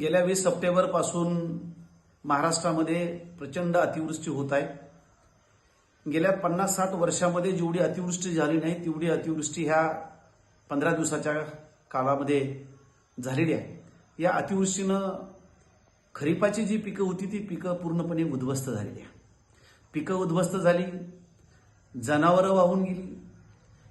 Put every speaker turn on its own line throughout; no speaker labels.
गेल्या वीस सप्टेंबरपासून महाराष्ट्रामध्ये प्रचंड अतिवृष्टी होत आहे. गेल्या पन्नास साठ वर्षामध्ये जेवढी अतिवृष्टी झाली नाही तेवढी अतिवृष्टी ह्या पंधरा दिवसाच्या काळामध्ये झालेली आहे. या अतिवृष्टीनं खरीपाची जी पिकं होती ती पिकं पूर्णपणे उद्ध्वस्त झालेली आहे पिकं उद्ध्वस्त झाली जनावरं वाहून गेली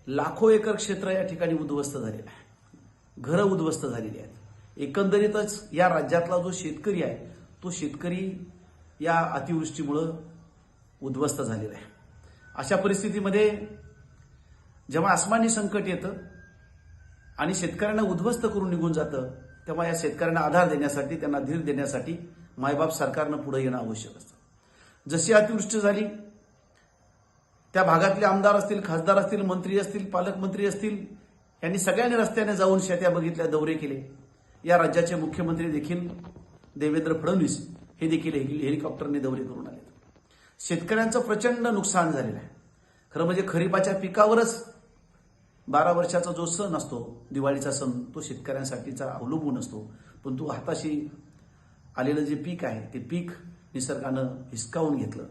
लाखो एकर क्षेत्र या ठिकाणी उद्ध्वस्त झालेलं आहे. घरं उद्ध्वस्त झालेली आहेत. एकंदरीतच या राज्यातला जो शेतकरी आहे तो शेतकरी या अतिवृष्टीमुळं उद्ध्वस्त झालेला आहे. अशा परिस्थितीमध्ये जेव्हा आसमानी संकट येतं आणि शेतकऱ्यांना उद्ध्वस्त करून निघून जातं तेव्हा या शेतकऱ्यांना आधार देण्यासाठी त्यांना धीर देण्यासाठी मायबाप सरकारनं पुढे येणं आवश्यक असतं. जशी अतिवृष्टी झाली त्या भागातले आमदार असतील खासदार असतील मंत्री असतील पालकमंत्री असतील यांनी सगळ्यांनी रस्त्याने जाऊन शेत्या बघितल्या दौरे केले. या राज्याचे मुख्यमंत्री देखील देवेंद्र फडणवीस हे देखील हेलिकॉप्टरने दौरे करून आले शेतकऱ्यांचं प्रचंड नुकसान झालेलं आहे. खरं म्हणजे खरीपाच्या पिकावरच बारा वर्षाचा जो सण असतो दिवाळीचा सण तो शेतकऱ्यांसाठीचा अवलंबून असतो. पण तो हाताशी आलेलं जे पीक आहे ते पीक निसर्गानं हिसकावून घेतलं.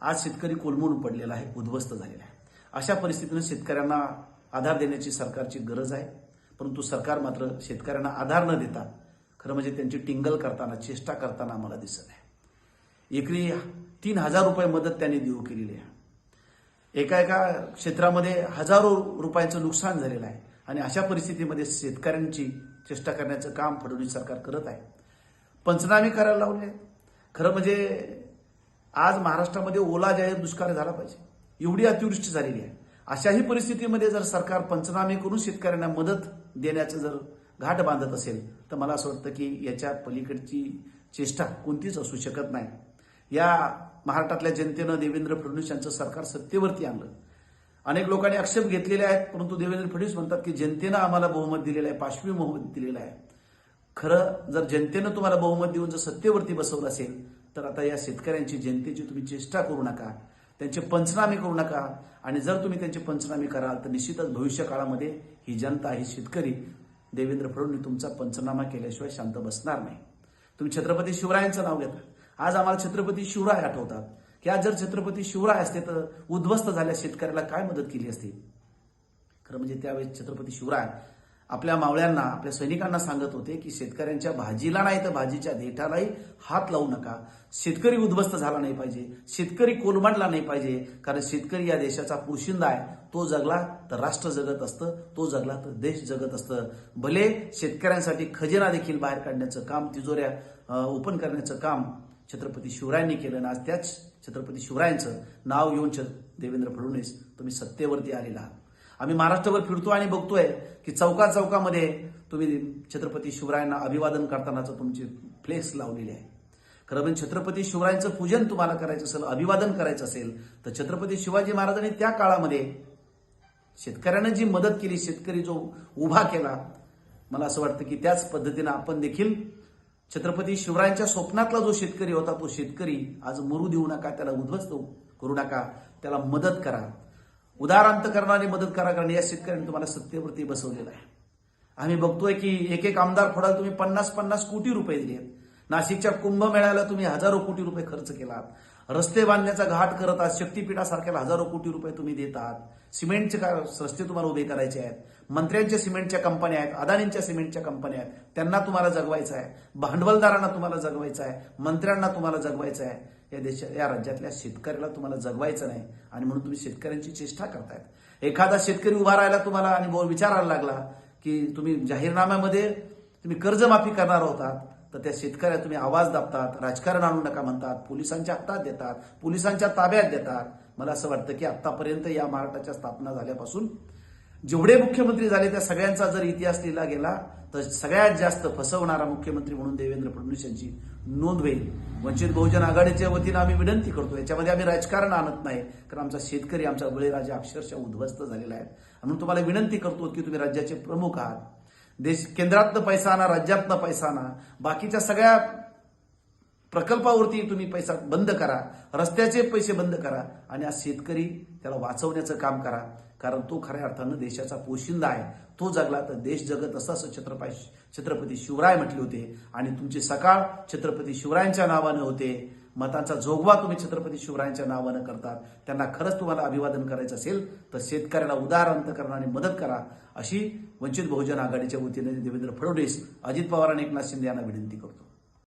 आज शेतकरी कोलमून पडलेला आहे उद्ध्वस्त झालेला आहे. अशा परिस्थितीनं शेतकऱ्यांना आधार देण्याची सरकारची गरज आहे. परंतु सरकार मात्र शेतकऱ्यांना आधार न देता खरं म्हणजे त्यांची टिंगल करताना चेष्टा करताना आम्हाला दिसत आहे. एकरी तीन हजार रुपये मदत त्यांनी देऊ केलेली आहे. एका एका क्षेत्रामध्ये हजारो रुपयांचं नुकसान झालेलं आहे आणि अशा परिस्थितीमध्ये शेतकऱ्यांची चेष्टा करण्याचं काम फडणवीस सरकार करत आहे. पंचनामे करायला लावले खरं म्हणजे आज महाराष्ट्रामध्ये ओला जाहीर दुष्काळ झाला पाहिजे. एवढी अतिवृष्टी झालेली आहे. अशाही परिस्थितीमध्ये जर सरकार पंचनामे करून शेतकऱ्यांना मदत देण्याचं जर घाट बांधत असेल तर मला असं वाटतं की याच्या पलीकडची चेष्टा कोणतीच असू शकत नाही. या महाराष्ट्रातल्या जनतेनं देवेंद्र फडणवीस यांचं सरकार सत्तेवरती आणलं. अनेक लोकांनी आक्षेप घेतलेले आहेत परंतु देवेंद्र फडणवीस म्हणतात की जनतेनं आम्हाला बहुमत दिलेलं आहे पाशवी बहुमत दिलेलं आहे. खरं जर जनतेनं तुम्हाला बहुमत देऊन जर सत्तेवरती बसवलं असेल तर आता या शेतकऱ्यांची जनतेची तुम्ही चेष्टा करू नका. त्यांचे पंचनामे करू नका. आणि जर तुम्ही त्यांचे पंचनामे कराल तर निश्चितच भविष्य काळामध्ये ही जनता ही शेतकरी देवेंद्र फडणवीस तुमचा पंचनामा केल्याशिवाय शांत बसणार नाही. तुम्ही छत्रपती शिवरायांचं नाव घेता. आज आम्हाला छत्रपती शिवराय आठवतात. की आज जर छत्रपती शिवराय असते तर उद्ध्वस्त झाल्या शेतकऱ्याला काय मदत केली असती? खरं म्हणजे त्यावेळेस छत्रपती शिवराय आपल्या मावळ्यांना आपल्या सैनिकांना सांगत होते की शेतकऱ्यांच्या भाजीला नाही तर भाजीच्या देठालाही हात लावू नका. शेतकरी उद्ध्वस्त झाला नाही पाहिजे. शेतकरी कोलमाडला नाही पाहिजे. कारण शेतकरी या देशाचा पुरुषिंदा आहे. तो जगला तर राष्ट्र जगत असतं तो जगला तर देश जगत असतं. भले शेतकऱ्यांसाठी खजिना देखील बाहेर काढण्याचं काम तिजोऱ्या ओपन करण्याचं काम छत्रपती शिवरायांनी केलं आणि आज त्याच छत्रपती शिवरायांचं नाव घेऊन देवेंद्र फडणवीस तुम्ही सत्तेवरती आलेला आहात. आम्ही महाराष्ट्रभर फिरतो आणि बघतोय की चौका चौकामध्ये तुम्ही छत्रपती शिवरायांना अभिवादन करतानाचं तुमची फ्लेक्स लावलेली आहे. खरं म्हणजे छत्रपती शिवरायांचं पूजन तुम्हाला करायचं असेल अभिवादन करायचं असेल तर छत्रपती शिवाजी महाराजांनी त्या काळामध्ये शेतकऱ्यांना जी मदत केली शेतकरी जो उभा केला मला असं वाटतं की त्याच पद्धतीनं आपण देखील छत्रपती शिवरायांच्या स्वप्नातला जो शेतकरी होता तो शेतकरी आज मरू देऊ नका त्याला उद्ध्वस्त करू नका त्याला मदत करा. उदारांत करणारी मदत करा कारण या शेतकऱ्यांनी तुम्हाला सत्तेवरती बसवलेलं आहे. आम्ही बघतोय की एक एक आमदार फोडाला तुम्ही पन्नास पन्नास कोटी रुपये दिले आहेत नाशिकच्या कुंभमेळ्याला तुम्ही हजारो कोटी रुपये खर्च केलात. रस्ते बांधण्याचा घाट करत आहात शक्तीपीठासारख्याला हजारो कोटी रुपये तुम्ही देतात. सिमेंटचे का रस्ते तुम्हाला उभे करायचे आहेत. मंत्र्यांच्या सिमेंटच्या कंपन्या आहेत अदानींच्या सिमेंटच्या कंपन्या आहेत. त्यांना तुम्हाला जगवायचं आहे. भांडवलदारांना तुम्हाला जगवायचं आहे. मंत्र्यांना तुम्हाला जगवायचं आहे. या देशा या राज्यातल्या शेतकऱ्याला तुम्हाला जगवायचं नाही आणि म्हणून तुम्ही शेतकऱ्यांची चेष्टा करतायत. एखादा शेतकरी उभा राहायला तुम्हाला आणि विचारायला लागला की तुम्ही जाहीरनाम्यामध्ये तुम्ही कर्जमाफी करणार होतात. तर त्या शेतकऱ्या तुम्ही आवाज दाबतात राजकारण आणू नका म्हणतात पोलिसांच्या हातात देतात पोलिसांच्या ताब्यात देतात. मला असं वाटतं की आतापर्यंत या महाराष्ट्राच्या स्थापना झाल्यापासून जेवढे मुख्यमंत्री झाले त्या सगळ्यांचा जर इतिहास लिहिला गेला तर सगळ्यात जास्त फसवणारा मुख्यमंत्री म्हणून देवेंद्र फडणवीस यांची नोंद होईल. वंचित बहुजन आघाडीच्या वतीनं आम्ही विनंती करतो याच्यामध्ये आम्ही राजकारण आणत नाही कारण आमचा शेतकरी आमचा बळीराजा अक्षरशः उद्ध्वस्त झालेला आहे. म्हणून तुम्हाला विनंती करतो की तुम्ही राज्याचे प्रमुख आहात. देश केंद्रातनं पैसा आणा राज्यातनं पैसा आणा बाकीच्या सगळ्या प्रकल्पावरती तुम्ही पैसा बंद करा रस्त्याचे पैसे बंद करा आणि आज शेतकरी त्याला वाचवण्याचं काम करा. कारण तो खऱ्या अर्थानं देशाचा पोशिंदा आहे. तो जगला तर देश जगत असं असं छत्रपती छत्रपती शिवराय म्हटले होते. आणि तुमची सकाळ छत्रपती शिवरायांच्या नावानं होते. मतांचा जोगवा तुम्ही छत्रपती शिवरायांच्या नावानं करतात. त्यांना खरंच तुम्हाला अभिवादन करायचं असेल तर शेतकऱ्याला उदार अंतकरणाने मदत करा अशी वंचित बहुजन आघाडीच्या वतीने देवेंद्र फडणवीस अजित पवार आणि एकनाथ शिंदे यांना विनंती करतो.